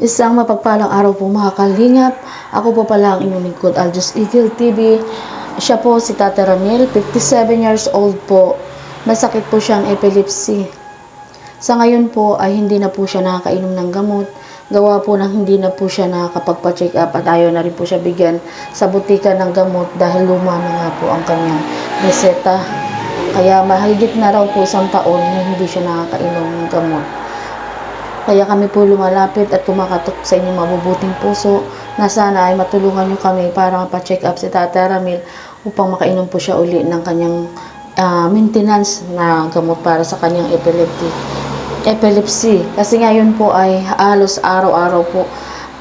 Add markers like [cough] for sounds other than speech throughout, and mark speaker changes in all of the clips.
Speaker 1: Isang mapagpalang araw po mga kalingap. Ako po pala ang inyong lingkod, Aljus Eagle TV. Siya po si Tata Ramil, 57 years old po. Masakit po siyang epilepsy. Sa ngayon po ay hindi na po siya nakakainom ng gamot. Gawa po ng hindi na po siya nakakapagpa-check up at ayaw na rin po siya bigyan sa butika ng gamot dahil luma na nga po ang kanyang reseta. Kaya mahigit na raw po isang taon na hindi siya nakakainom ng gamot. Kaya kami po lumalapit at kumakatok sa inyong mabubuting puso na sana ay matulungan nyo kami para mapacheck up si Tata Ramil upang makainom po siya uli ng kanyang ah, maintenance na gamot para sa kanyang epilepsy. Epilepsy. Kasi ngayon po ay halos araw-araw po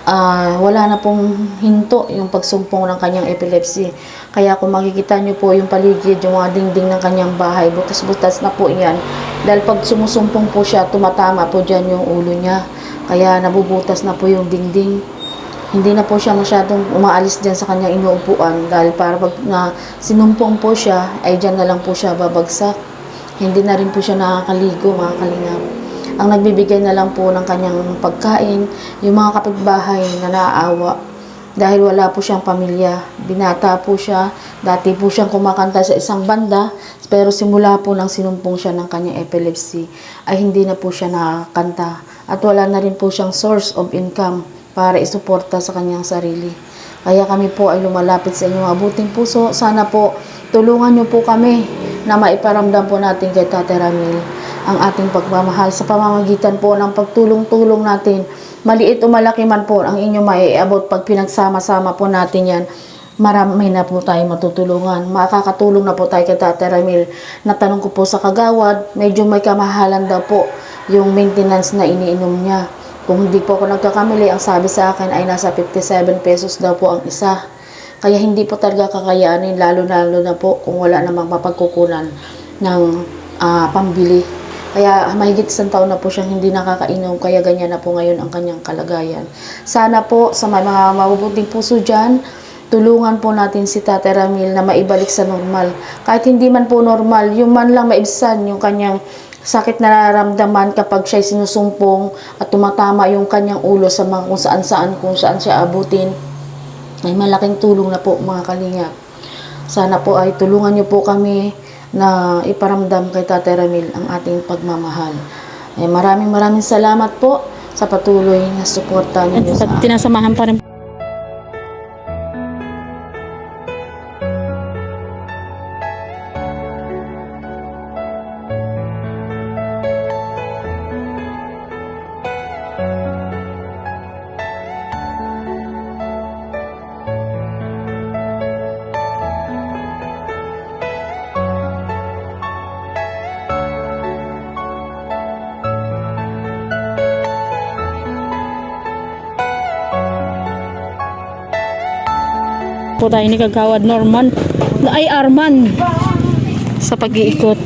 Speaker 1: ah, wala na pong hinto yung pagsumpong ng kanyang epilepsy. Kaya kung makikita nyo po yung paligid, yung mga dingding ng kanyang bahay, butas-butas na po yan. Dahil pag sumusumpong po siya, tumatama po dyan yung ulo niya. Kaya nabubutas na po yung dingding. Hindi na po siya masyadong umaalis dyan sa kanyang inuupuan dahil para pag na sinumpong po siya, ay dyan na lang po siya babagsak. Hindi na rin po siya nakakaligo, mga kalingap. Ang nagbibigay na lang po ng kanyang pagkain, yung mga kapitbahay na naaawa. Dahil wala po siyang pamilya. Binata po siya. Dati po siyang kumakanta sa isang banda. Pero simula po nang sinumpong siya ng kanyang epilepsy, ay hindi na po siya nakakanta. At wala na rin po siyang source of income para isuporta sa kanyang sarili. Kaya kami po ay lumalapit sa inyong abuting puso. Sana po tulungan niyo po kami na maiparamdam po natin kay Tate Ramil ang ating pagmamahal sa pamamagitan po ng pagtulong-tulong natin. Maliit o malaki man po ang inyong maiabot pag pinagsama-sama po natin yan. Marami na po tayo matutulungan. Makakatulong na po tayo kay Tate Ramil. Natanong ko po sa kagawad, medyo may kamahalan daw po yung maintenance na iniinom niya. Kung hindi po ako nagkakamali, ang sabi sa akin ay nasa 57 pesos daw po ang isa. Kaya hindi po talaga kakayanin, lalo-lalo na po kung wala namang mapagkukunan ng ah, pambili. Kaya mahigit isang taon na po siyang hindi nakakainom, kaya ganyan na po ngayon ang kanyang kalagayan. Sana po sa mga mabubuting puso dyan, tulungan po natin si Tate Ramil na maibalik sa normal. Kahit hindi man po normal, yung man lang maibsan yung kanyang sakit na nararamdaman kapag siya sinusumpong at tumatama yung kanyang ulo sa mga kung saan saan, kung saan siya abutin ay malaking tulong na po mga kalingap. Sana po ay tulungan niyo po kami na iparamdam kay Tate Ramil ang ating pagmamahal. Ay maraming maraming salamat po sa patuloy na suporta ninyo sa akin.
Speaker 2: tinasamahan pa rin po tayo ni Kagawad Norman. Ay Arman. Sa pag-iikot.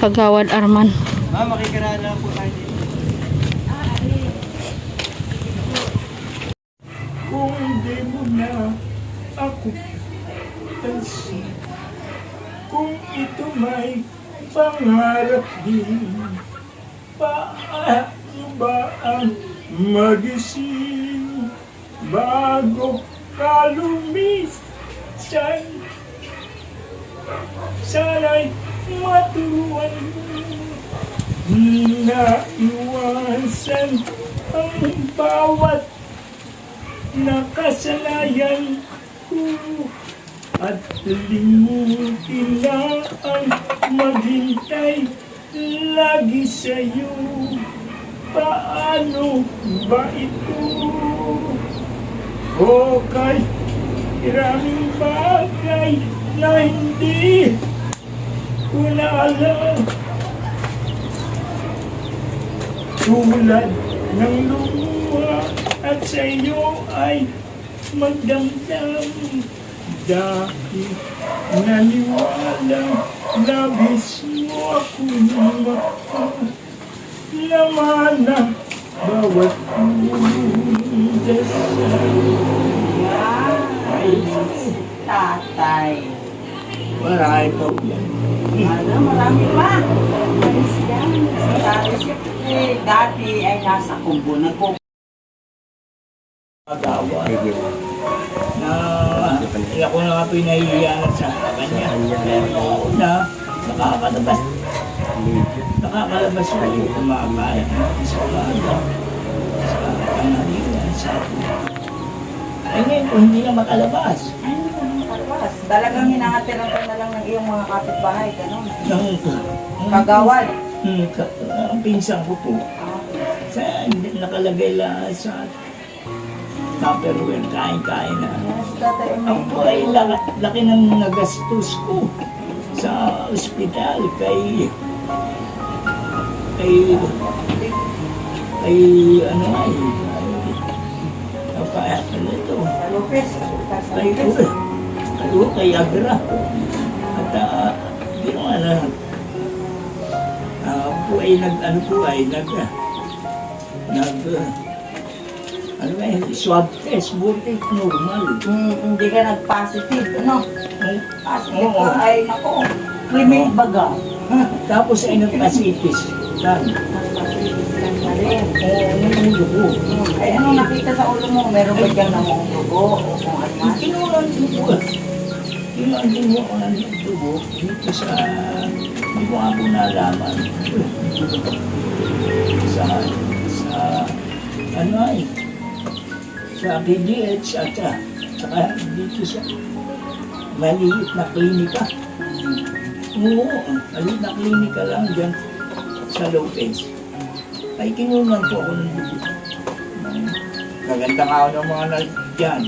Speaker 2: Kagawad Arman.
Speaker 3: Ma'am, makikiraan po tayo dito.
Speaker 4: Kung di mo ako pansin Kung ito may pangarap din ka lumisan Sana'y maturuan na iwasan ang bawat nakasalayan ko at limutin na ang maghintay lagi sa'yo. Paano ba ito? O kay maraming bagay na hindi ko na alam. Tulad ng luha at sa iyo ay magdamdam dahil naniwala labis mo ako mahal laman na bawat dasal
Speaker 5: Tatay.
Speaker 4: Marami po.
Speaker 5: Ano, marami pa. Alis yan. Si tatay. eh, dati ay nasa kumbo. Nagpo
Speaker 4: Agawa. Na hindi ako na pinahihiyanat sa kanya. Na, nakakalabas. Nakakalabas ko yung kumakain sa umaga. Sa tanghalian, sa Ay ngayon po, hindi na makalabas.
Speaker 5: Talagang hinahatiran ka na lang ng iyong mga kapitbahay, gano'n.
Speaker 4: Nang,
Speaker 5: Kagawad.
Speaker 4: Hmm, ka, ang pinsan ko po. Sa, nakalagay lang sa Tupperware, kain-kain na. Ako po ay laki, laki ng nagastos ko sa ospital kay kay kay ano ay ito
Speaker 5: Sa Lopez. Sa
Speaker 4: kay
Speaker 5: Lopez.
Speaker 4: kay Agra at uh, na ah, po ay nag ano po ay nag nag ano ba yun, swab test buti normal
Speaker 5: Hmm, hindi ka nag-positive, ano?
Speaker 4: Ay,
Speaker 5: Positive
Speaker 4: Oo.
Speaker 5: ka ay, nako, limit baga.
Speaker 4: Tapos ay nagpasitis. Saan?
Speaker 5: Ay, anong nakita sa ulo mo? Meron ba diyang namang dugo o kung ano man?
Speaker 4: Kinulang dugo. Kinulang dugo ng dugo dito sa... Hindi ko nga po nalaman. Sa... Sa... Ano ay? Sa PDH at sa... Saka dito sa... Maliit na klinika. Oo, maliit na klinika lang dyan sa Lopez. Ay, kinulang po ako ng dugo. Kaganda nga ako ng mga nurse dyan.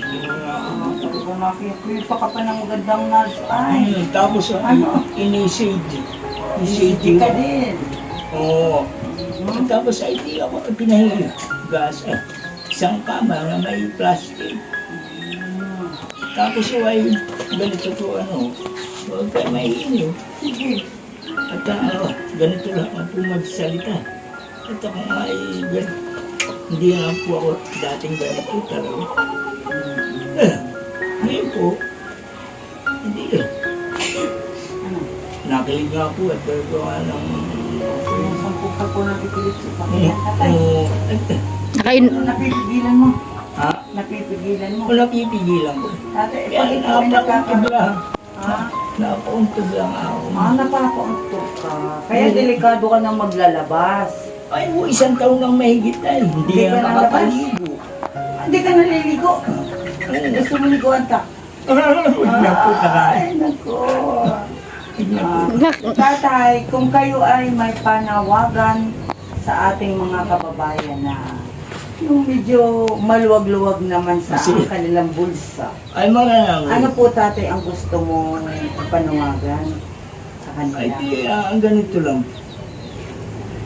Speaker 5: Sabi ko, nakikita ka pa ng magandang nurse. Ay,
Speaker 4: Ay, tapos
Speaker 5: Ano?
Speaker 4: ano? inisage.
Speaker 5: hindi ka din.
Speaker 4: Oo. Tapos ay di ako pinahiga. Gas eh. Isang kama na may plastic. Tapos yung ay ganito ko ano. Huwag kayo maiinyo.
Speaker 5: Sige.
Speaker 4: At ano, ganito lang ako po ako nga ay hindi na po ako dating ganito talaga. Eh, ngayon po, hindi eh.
Speaker 5: Ano?
Speaker 4: Nakilig nga po at gagawa ng...
Speaker 5: Sampu ka po epilepsy sa.
Speaker 4: Oo.
Speaker 5: Tatay,
Speaker 2: Nakain,
Speaker 5: ano napipigilan mo?
Speaker 4: Ha?
Speaker 5: Napipigilan mo.
Speaker 4: Kung napipigilan ko.
Speaker 5: Tatay,
Speaker 4: Kaya
Speaker 5: pag ikaw ay
Speaker 4: napauntog
Speaker 5: nagkaka...
Speaker 4: lang.
Speaker 5: Ha?
Speaker 4: Napauntog lang ako.
Speaker 5: Ah, napapauntog ka. Kaya delikado ka nang maglalabas.
Speaker 4: Ay, mo isang taon nang mahigit na eh. Hindi
Speaker 5: Hindi ka
Speaker 4: na
Speaker 5: nalabas?
Speaker 4: makapaligo.
Speaker 5: Ah, Hindi ka naliligo. Gusto mo liguan ta?
Speaker 4: Huwag na po taray.
Speaker 5: Ay, nako. Ah, Tatay, kung kayo ay may panawagan sa ating mga kababayan na yung medyo maluwag-luwag naman sa
Speaker 4: Sige.
Speaker 5: kanilang bulsa.
Speaker 4: Ay, mga
Speaker 5: Ano po tatay ang gusto mong panawagan sa
Speaker 4: Ay,
Speaker 5: kanila?
Speaker 4: di, ah, ang ganito lang.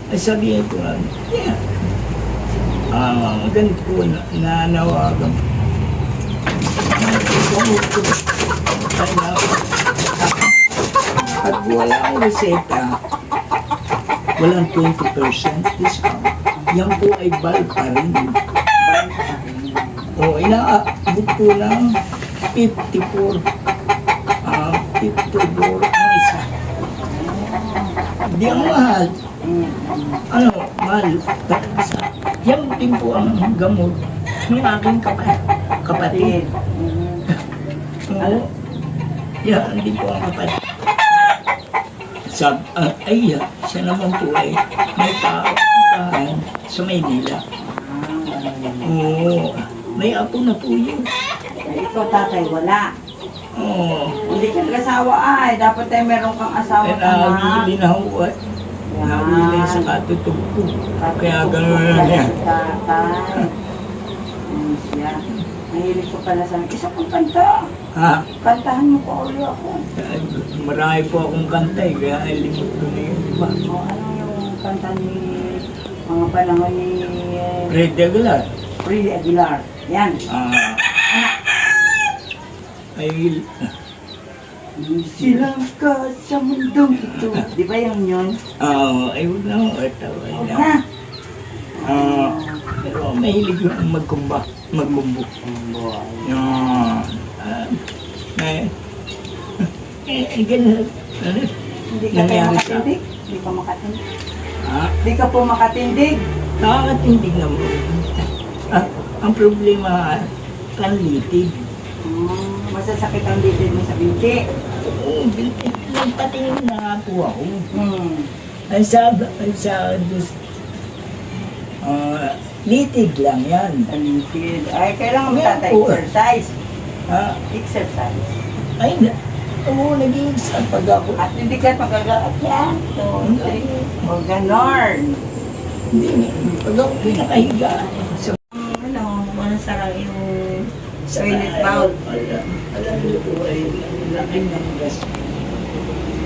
Speaker 4: Ay, sabihin ko lang. Yeah. Ah, ganito ko na, nanawagan. Pag walang reseta, walang 20% discount. Yan po ay bulk pa rin. O, inaabot po ng 54. Ah, 54 ang isa. Hindi ang mahal. Ano, mahal. Sa, yan din po ang gamot ng aking kapa- kapatid.
Speaker 5: Kapatid.
Speaker 4: Oo. Yan din po ang kapatid. Sab, ah, ay, ah, siya naman po ay may paupahan sa Maynila. Oo. May apo na po yun.
Speaker 5: Ay, Ikaw tatay, wala.
Speaker 4: Oo.
Speaker 5: Hindi ka nag-asawa ay. Dapat ay meron kang asawa at anak.
Speaker 4: nahagili na ho. Ay, nahagili sa katutog ko. Kaya gano'n na yan.
Speaker 5: Ano? Mahilig ko pala sa isa pang kanta.
Speaker 4: Ha?
Speaker 5: Kantahan mo pa uli ako.
Speaker 4: Marami po akong kanta eh, kaya ay limot ko na yun. Diba?
Speaker 5: O ano yung kanta ni mga panahon ni eh,
Speaker 4: Fred Aguilar.
Speaker 5: Freddy Aguilar. Yan.
Speaker 4: Ah. ay,
Speaker 5: Silang ka sa mundong ito. Di ba yung yun?
Speaker 4: ah, ay, huwag na. Ito, ay
Speaker 5: Huwag
Speaker 4: na. Ah, pero mahilig yung magkumba. Magkumbo. Yan. Ah, eh, eh, ganun. Ano?
Speaker 5: Hindi ka
Speaker 4: sa-
Speaker 5: makatindig. Hindi ka makatindig.
Speaker 4: Ah,
Speaker 5: Di ka po makatindig.
Speaker 4: Nakakatindig naman. Ah, ang problema, kanlitid.
Speaker 5: Hmm, masasakit ang dibdib mo sa binti.
Speaker 4: Oo, nagpatingin na nga po ako.
Speaker 5: Hmm.
Speaker 4: Ang sabi, ang sabi, ah, litid lang yan.
Speaker 5: Kanitid. Ay, kailangan mo
Speaker 4: Yan
Speaker 5: tata
Speaker 4: po.
Speaker 5: exercise.
Speaker 4: Ah,
Speaker 5: Exercise.
Speaker 4: ay, na, oo, naging sa pag ako.
Speaker 5: At hindi ka magagaat yan. So, o ganon.
Speaker 4: Hindi, pag ako pinakahiga. Sa,
Speaker 5: Ano, wala sarang yung toilet bowl.
Speaker 4: Alam, niyo po ay laki ng gas.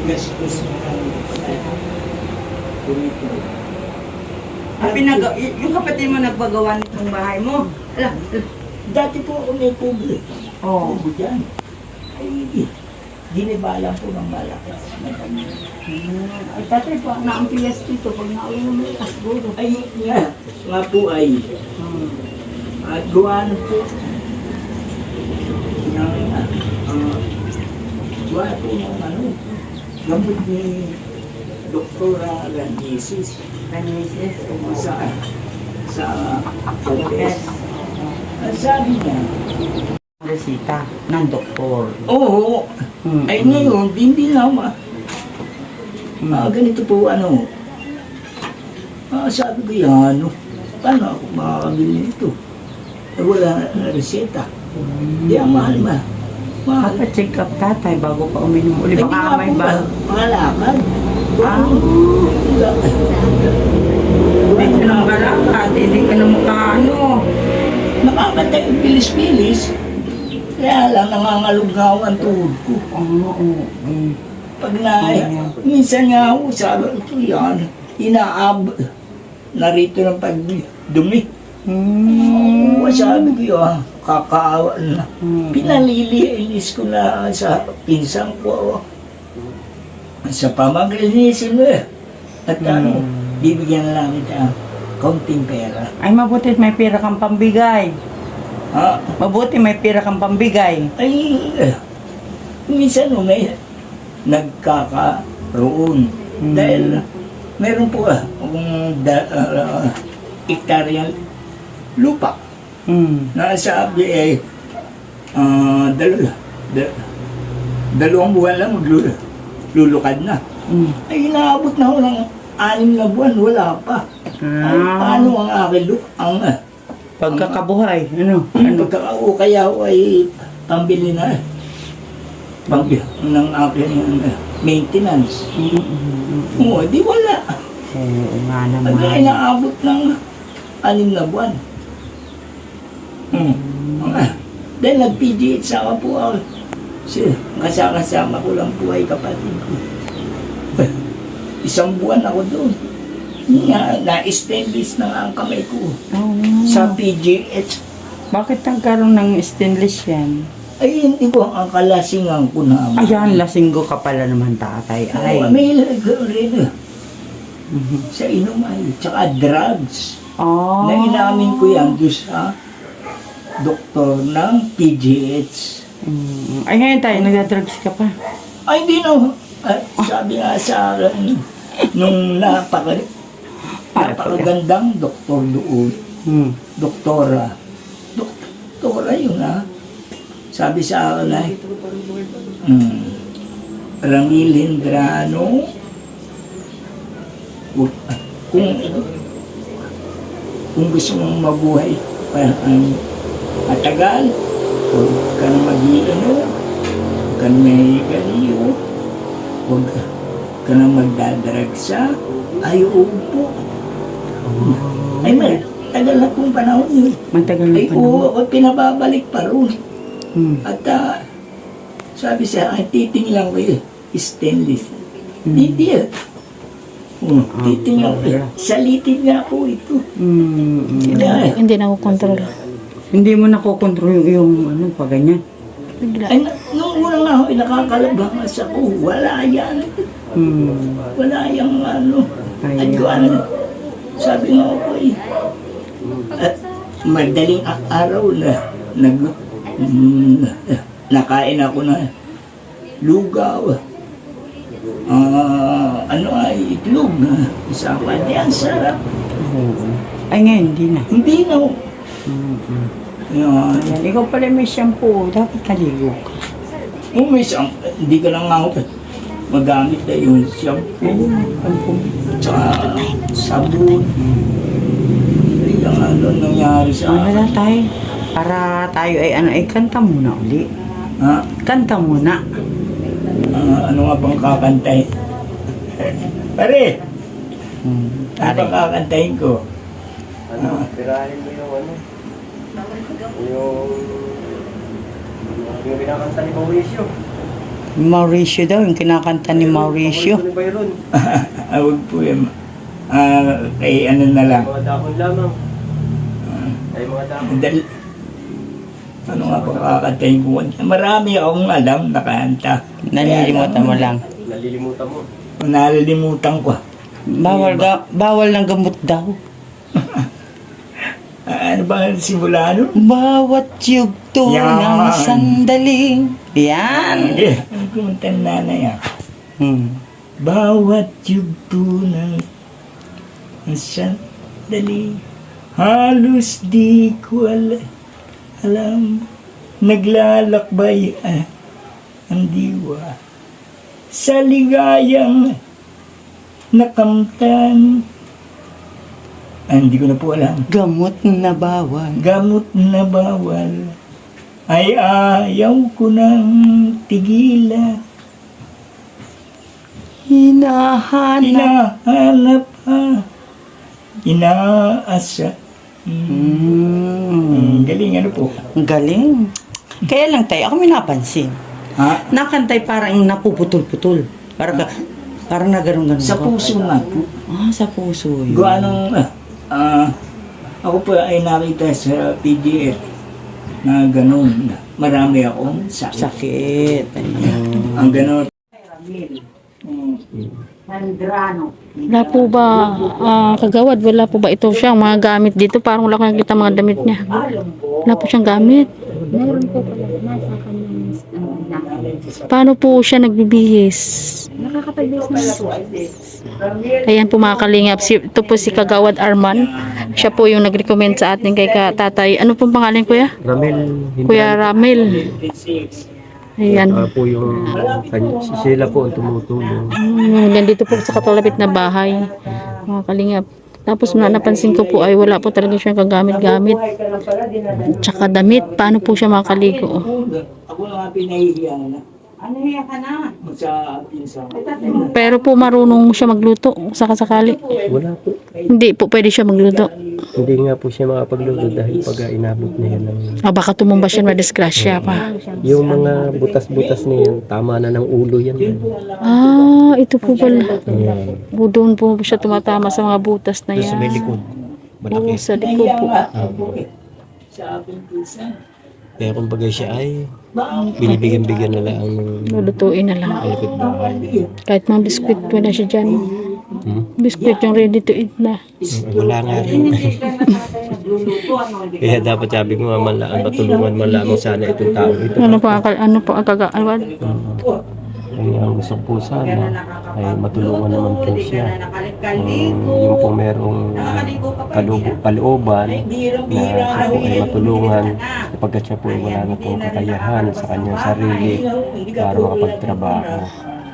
Speaker 4: Gastos ng.
Speaker 5: Ang pinag y- yung kapatid mo nagpagawa nitong bahay mo. Ala,
Speaker 4: Dati po ako may kubo.
Speaker 5: Oh.
Speaker 4: Kubo dyan. Ay, dinibalan po ng malakas. na.
Speaker 5: Hmm. Ay, tatay po, naampilas dito pag nauwi mo may kasguro.
Speaker 4: Ay, nga, nga po ay,
Speaker 5: Hmm.
Speaker 4: at gawa na po ng, ah, gawa po ng ano, gamot ni Doktora Landisis
Speaker 5: Kanisis.
Speaker 4: sa, sa Cortez. Ang sabi niya,
Speaker 5: Resita ng doktor.
Speaker 4: oo,
Speaker 5: Hmm.
Speaker 4: ay ngayon, hindi na ma, ah, ganito po ano, ah, sabi ko yan, ano, paano ako makakabili nito? Eh, wala na reseta. Hindi ang mahal ma. Mahal.
Speaker 5: check up tatay bago ka uminom uli.
Speaker 4: Ay, di nga po ba? Pangalakad.
Speaker 5: Ah. Hindi ka nang balakad, hindi ka nang makaano.
Speaker 4: Nakakatay ang bilis-bilis. Kaya lang nangangalughaw ang tuhod ko.
Speaker 5: Oo, oo.
Speaker 4: Pag na, minsan nga ako, sabi ko yan, inaab, narito ng pagdumi.
Speaker 5: Hmm.
Speaker 4: Oo, sabi ko yan, kakaawa na.
Speaker 5: Hmm.
Speaker 4: Pinalilinis ko na sa pinsan ko. Sa pamaglinisin mo eh. At ano, bibigyan na lang kita kaunting pera.
Speaker 5: Ay, mabuti may pera kang pambigay.
Speaker 4: Ha?
Speaker 5: Mabuti may pera kang pambigay.
Speaker 4: Ay, eh, minsan no, may nagkakaroon.
Speaker 5: Mm.
Speaker 4: Dahil meron po ah, kung da, ah, hektaryang lupa
Speaker 5: Hmm.
Speaker 4: na sabi ay ah, dal, da, dalawang buwan lang maglul, lulukad na.
Speaker 5: Hmm.
Speaker 4: Ay, inaabot na ako ng anim na buwan, wala pa. Ay,
Speaker 5: Ah.
Speaker 4: paano ang aking look? Ang, ah,
Speaker 5: Pagkakabuhay, ano?
Speaker 4: ano? Pagkakao, kaya ako ay pambili na eh. Pambili ng aking uh, maintenance. Oo, di wala.
Speaker 5: Oo nga
Speaker 4: Pag inaabot ng anim na buwan. Hmm. Ah, Dahil nag-PGH ako po ako. Kasi kasama-kasama ko lang po ay kapatid ko. [laughs] Isang buwan ako doon. Nga, na-stainless na nga ang kamay ko.
Speaker 5: Oh.
Speaker 4: Sa PGH.
Speaker 5: Bakit nagkaroon ng stainless yan?
Speaker 4: Ay, hindi ko ang kalasingan ko na.
Speaker 5: Ayan, lasinggo ka pala naman tatay. Ay.
Speaker 4: Ay. May rin eh. Sa inom ay. Tsaka drugs.
Speaker 5: Oh.
Speaker 4: Na inamin ko yan doon sa doktor ng PGH.
Speaker 5: Mm. Ay, ngayon tayo, nagdadrugs ka pa.
Speaker 4: Ay, hindi na. Ay, sabi nga sa akin, nung napaka, napakagandang doktor doon,
Speaker 5: Hmm.
Speaker 4: doktora. Doktora yun ha. Sabi sa akin ay, hmm, Ramil Hindrano, kung, kung, gusto mong mabuhay pa ang matagal, huwag ka na mag-iino, huwag ka na may galiyo, huwag ka, ka na magdadragsa, ay upo. Ay, may, tagal na pong panahon yun.
Speaker 5: Matagal na
Speaker 4: Ay,
Speaker 5: pa
Speaker 4: oo, ako pinababalik pa ron.
Speaker 5: Hmm.
Speaker 4: At ah, sabi sa akin, titingnan ko yun, stainless. Hindi yan. Oh, titingnan ko yun. Salitin nga po ito.
Speaker 5: Hmm.
Speaker 4: Hindi ay,
Speaker 2: Hindi na ako control.
Speaker 5: Hindi mo nakokontrol yung, yung ano, pa ganyan.
Speaker 2: Bigla.
Speaker 4: ay, na- nung una nga ako, nakakalabas ako, wala yan.
Speaker 5: Hmm.
Speaker 4: Wala yung ano. At
Speaker 5: Ay,
Speaker 4: gawa na, sabi nga ako eh, at madaling araw na nag, mm, nakain ako na lugaw. Ah, ano ay itlog. Isama niya, ang sarap.
Speaker 5: Ay, ngayon, hindi na.
Speaker 4: Hindi na. Yan.
Speaker 5: Ayan, ikaw pala may shampoo. Dapat naligo ka.
Speaker 4: Oh, may isang, hindi ka lang ako magamit na yung shampoo, tsaka sabon. Ay, ang ano nangyari sa
Speaker 5: Ano
Speaker 4: akin.
Speaker 5: tayo? Para tayo ay ano, ay kanta muna uli.
Speaker 4: Ha?
Speaker 5: Kanta muna.
Speaker 4: Ah, ano nga bang kakantay? [laughs] Pare,
Speaker 5: Hmm.
Speaker 4: ano bang kakantayin ko?
Speaker 3: Ano, tirahin mo yung ano. Yung... Yung binakanta ni Mauricio.
Speaker 5: Mauricio daw, yung kinakanta ni Mauricio.
Speaker 3: Ano ba yun?
Speaker 4: Ah, Huwag po yan. Ah, kay ano na lang.
Speaker 3: Mga dahon lamang. Ay, mga dahon.
Speaker 4: Dal ano nga bang kakantayin ko? Marami akong alam na kanta.
Speaker 5: Nalilimutan mo lang.
Speaker 3: Nalilimutan mo.
Speaker 4: Nalilimutan ko.
Speaker 5: Bawal, ga, bawal ng gamot daw.
Speaker 4: Ano ba ang simula nun?
Speaker 5: Bawat yugto
Speaker 4: Yan.
Speaker 5: ng sandaling. Yan.
Speaker 4: Hindi. Ang kumanta ng nanay ah.
Speaker 5: Hmm.
Speaker 4: Bawat yugto ng ang sandali Halos di ko ala- alam Naglalakbay ah, ang diwa Sa ligayang nakamtan ah, Hindi ko na po alam
Speaker 5: Gamot na bawal.
Speaker 4: Gamot na bawal Ay ayaw ko nang tigilan
Speaker 5: Hinahanap.
Speaker 4: Hinahanap ha. Inaasa. Hmm.
Speaker 5: Hmm,
Speaker 4: galing ano po.
Speaker 5: Ang galing. Kaya lang tayo, ako may napansin.
Speaker 4: Ha?
Speaker 5: Nakantay parang napuputol-putol. Parang, ka- parang na ganun-ganun.
Speaker 4: Sa
Speaker 5: ka.
Speaker 4: puso nga po.
Speaker 5: Ah, sa puso yun.
Speaker 4: Gawa nung, ah, ah, ako po ay nakita sa PGF na ganun. Marami akong sakit.
Speaker 5: Sakit. Ayun.
Speaker 4: Ang ganun.
Speaker 2: Wala po ba, ah, kagawad, wala po ba ito siyang mga gamit dito? Parang wala ko nakikita mga damit niya. Wala po siyang gamit.
Speaker 6: Meron po pala nasa.
Speaker 2: Paano po siya nagbibihis?
Speaker 6: Nakakapag-base na po.
Speaker 2: Ayan po mga kalingap. Si, ito po si Kagawad Arman. Siya po yung nag-recommend sa atin kay ka, tatay. Ano pong pangalan kuya?
Speaker 3: Ramel, hindi
Speaker 2: Kuya Ramil. Ayan.
Speaker 3: Ah, po yung kanya, si Sheila po ang tumutulong.
Speaker 2: Hmm, nandito po sa katulapit na bahay. Mga kalingap. Tapos na napansin ko po ay wala po talaga siyang kagamit-gamit. Tsaka damit. Paano po siya makaligo?
Speaker 4: Ako na nga pinahihiya na.
Speaker 5: Ano hiya ka na?
Speaker 4: Sa pinsa.
Speaker 2: Pero po marunong siya magluto sakasakali.
Speaker 3: Wala po.
Speaker 2: Hindi po pwede siya magluto.
Speaker 3: Hindi nga po siya makapagluto dahil pag inabot na yan ng...
Speaker 2: Ah, baka tumumba siya na disgrasya pa.
Speaker 3: Yung mga butas-butas na yan, tama na ng ulo yan.
Speaker 2: Ah, ito po pala.
Speaker 3: Hmm.
Speaker 2: Po, doon po siya tumatama sa mga butas na yan.
Speaker 3: Sa may likod.
Speaker 2: Oo, sa likod po.
Speaker 4: Sa aking pinsa.
Speaker 3: Kaya kumbaga siya ay binibigyan-bigyan na lang ang
Speaker 2: Lulutuin na lang.
Speaker 3: malapit bahay.
Speaker 2: Kahit mga biskwit, wala siya dyan.
Speaker 3: Hmm?
Speaker 2: Biskwit yung ready to eat na.
Speaker 3: Wala nga rin. [laughs] Kaya dapat sabi ko lang, matulungan man lamang sana itong tao ito.
Speaker 2: Ano po, ang, ano po ang kagawad?
Speaker 3: Kaya ang gusto po sana ay matulungan naman po siya. Um, yung po merong kalubo, kalooban na siya po ay matulungan sapagkat siya po ay wala na pong kakayahan sa kanyang sarili para makapagtrabaho.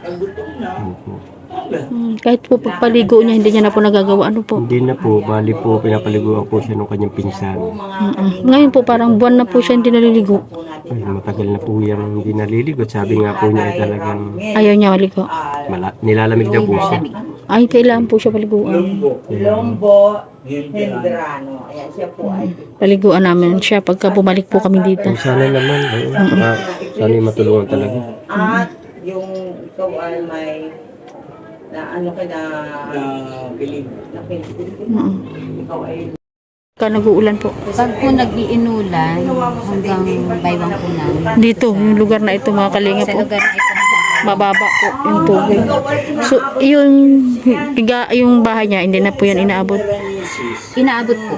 Speaker 3: Yun po.
Speaker 2: Hmm, kahit po pagpaligo niya, hindi niya na po nagagawa. Ano po?
Speaker 3: Hindi na po, bali po pinapaliguan po siya ng kanyang pinsan.
Speaker 2: Mm-mm. Ngayon po, parang buwan na po siya hindi naliligo.
Speaker 3: Ay, matagal na po yung hindi naliligot. Sabi nga po niya ay talagang
Speaker 2: Ayaw niya maligo.
Speaker 3: mala- nilalamig daw po siya.
Speaker 2: Ay, kailangan po siya paliguan.
Speaker 5: Lombo Hendrano. Ayan siya po ay
Speaker 2: Paliguan namin siya pagka bumalik po kami dito.
Speaker 3: Kung sana naman, ayun, saka sana yung matulungan talaga.
Speaker 5: At yung ikaw ay may na ano ka na
Speaker 4: Na piling.
Speaker 5: na
Speaker 2: Mm-mm.
Speaker 5: ikaw ay
Speaker 2: Ka nag-uulan po.
Speaker 6: Pag po nag-iinulan, hanggang baywang po namin.
Speaker 2: Dito, yung lugar na ito mga kalinga
Speaker 6: Sa
Speaker 2: po.
Speaker 6: lugar na ito,
Speaker 2: Mababa po yung tubig. So, yung, yung bahay niya, hindi na po yan inaabot.
Speaker 6: inaabot po.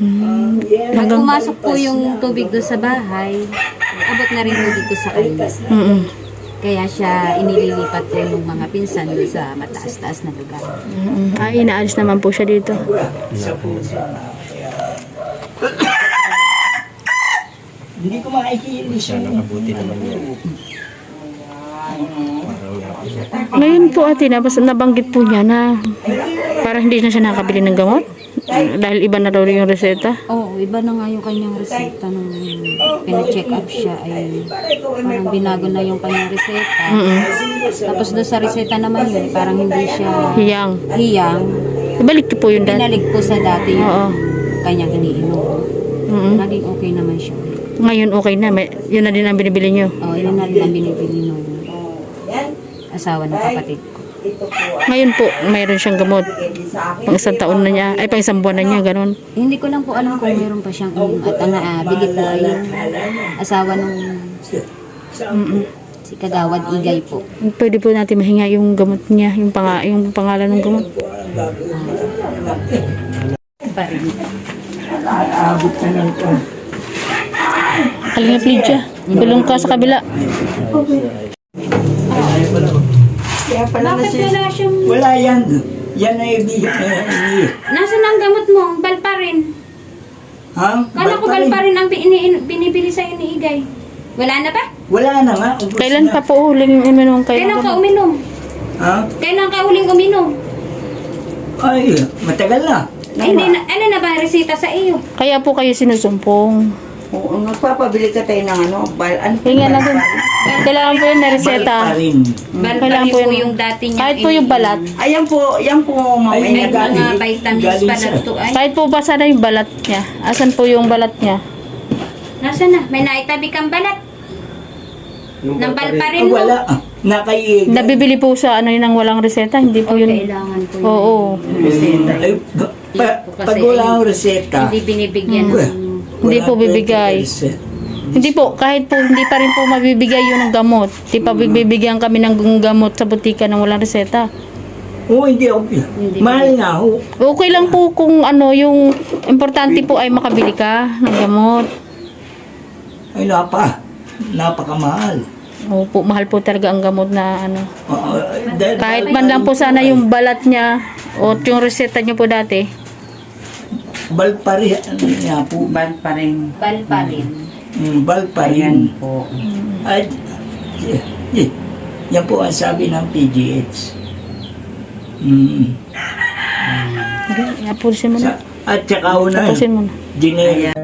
Speaker 2: Hmm.
Speaker 6: Pag pumasok po yung tubig doon sa bahay, abot na rin po dito sa kanya.
Speaker 2: mm
Speaker 6: Kaya siya inililipat po ng mga pinsan doon sa mataas-taas na lugar.
Speaker 2: Mm, Ay, inaalis naman po siya dito.
Speaker 4: Hindi ko makikilis
Speaker 3: Siya nakabuti naman.
Speaker 2: Ngayon po ate, nabas, nabanggit po niya na parang hindi na siya nakabili ng gamot. Dahil iba na daw yung reseta.
Speaker 6: Oo, iba na nga yung kanyang reseta nung pina-check up siya ay parang binago na yung kanyang reseta.
Speaker 2: Mm
Speaker 6: Tapos doon sa reseta naman yun, parang hindi siya
Speaker 2: Hiyang.
Speaker 6: hiyang.
Speaker 2: Ibalik po yun dati.
Speaker 6: Pinalig po sa dati yung
Speaker 2: Oo.
Speaker 6: kanyang iniinom.
Speaker 2: Mm
Speaker 6: Naging okay naman siya.
Speaker 2: Ngayon okay na. May, yun na din ang binibili nyo.
Speaker 6: Oo, yun na rin ang binibili nung asawa ng kapatid ko.
Speaker 2: Ngayon po, mayroon siyang gamot. Pang isang taon na niya. Ay, pang isang buwan na niya. Ganon.
Speaker 6: Hindi ko lang po alam kung meron pa siyang inom. At ang naabili po ay yung asawa nung
Speaker 2: Mm
Speaker 6: si Kagawad Igay po.
Speaker 2: Pwede po natin mahinga yung gamot niya. Yung, panga, yung pangalan ng gamot.
Speaker 6: Pa rin.
Speaker 4: abot ka ng kon.
Speaker 2: Kalingap Lydia. Tulong ka sa kabila.
Speaker 4: Kaya pala
Speaker 6: Bakit
Speaker 4: nasi-
Speaker 6: wala siyang...
Speaker 4: Wala yan. Yan ay ibig. [laughs]
Speaker 6: Nasaan ang gamot mo? Bal pa rin.
Speaker 4: Ha?
Speaker 6: Kala ko bal pa rin ang bini- binibili sa'yo ni Igay. Wala na ba?
Speaker 4: Wala na nga. ubos
Speaker 2: Kailan
Speaker 4: na.
Speaker 2: pa po huling uminom kayo?
Speaker 6: Kailan ka uminom?
Speaker 4: Ha?
Speaker 6: Kailan ka huling uminom?
Speaker 4: Ay, matagal na.
Speaker 6: Ay, hindi na, ano na ba ang resita sa iyo?
Speaker 2: Kaya po kayo sinusumpong.
Speaker 5: Oo, nagpapabili ka tayo ng ano, bal, ano
Speaker 2: Hinga natin. Kailangan po yun na
Speaker 4: Balik
Speaker 2: reseta.
Speaker 4: pa rin.
Speaker 2: Kailangan
Speaker 6: rin
Speaker 2: po
Speaker 6: po
Speaker 2: yun.
Speaker 6: yung dati niya.
Speaker 2: Kahit po yung balat.
Speaker 5: Ayan po, yan po
Speaker 4: Ay,
Speaker 5: mamaya.
Speaker 6: May
Speaker 4: galing.
Speaker 6: mga vitamins
Speaker 4: Galing
Speaker 6: pa na to ay.
Speaker 2: Kahit po basa na yung balat niya. Asan po yung balat niya?
Speaker 6: Nasaan na? May naitabi kang balat.
Speaker 3: Yung
Speaker 6: Nang bal pa
Speaker 4: Ah,
Speaker 6: rin mo.
Speaker 4: wala. Ah, Nakaiig.
Speaker 2: Nabibili po sa ano yun ng walang reseta. Hindi po yun.
Speaker 6: kailangan po yun.
Speaker 2: Oo.
Speaker 4: Ay, pa- pa- pag wala ang reseta,
Speaker 6: Hindi binibigyan
Speaker 4: Wala.
Speaker 6: ng...
Speaker 2: Hindi po bibigay. Hindi po, kahit po hindi pa rin po mabibigay yun ng gamot. Hindi pa bibigyan kami ng gamot sa butika ng walang reseta.
Speaker 4: Oo, hindi ako. Mahal nga ho.
Speaker 2: Okay lang po kung ano, yung importante po ay makabili ka ng gamot.
Speaker 4: Ay, napa. Napakamahal.
Speaker 2: Opo, mahal po talaga ang gamot na ano.
Speaker 4: Oo, dahil-
Speaker 2: Kahit man lang po sana yung balat niya o yung reseta niyo po dati.
Speaker 4: Bal pa rin. Ano nga po?
Speaker 5: Bal pa rin.
Speaker 6: Bal pa rin.
Speaker 4: Mm,
Speaker 5: Ayan
Speaker 4: rin.
Speaker 5: po.
Speaker 4: At, y- y- yan po ang sabi ng PGH. Mm.
Speaker 2: Okay, apusin mo na.
Speaker 4: Sa, at saka una,
Speaker 2: Tapusin mo na.
Speaker 4: dine,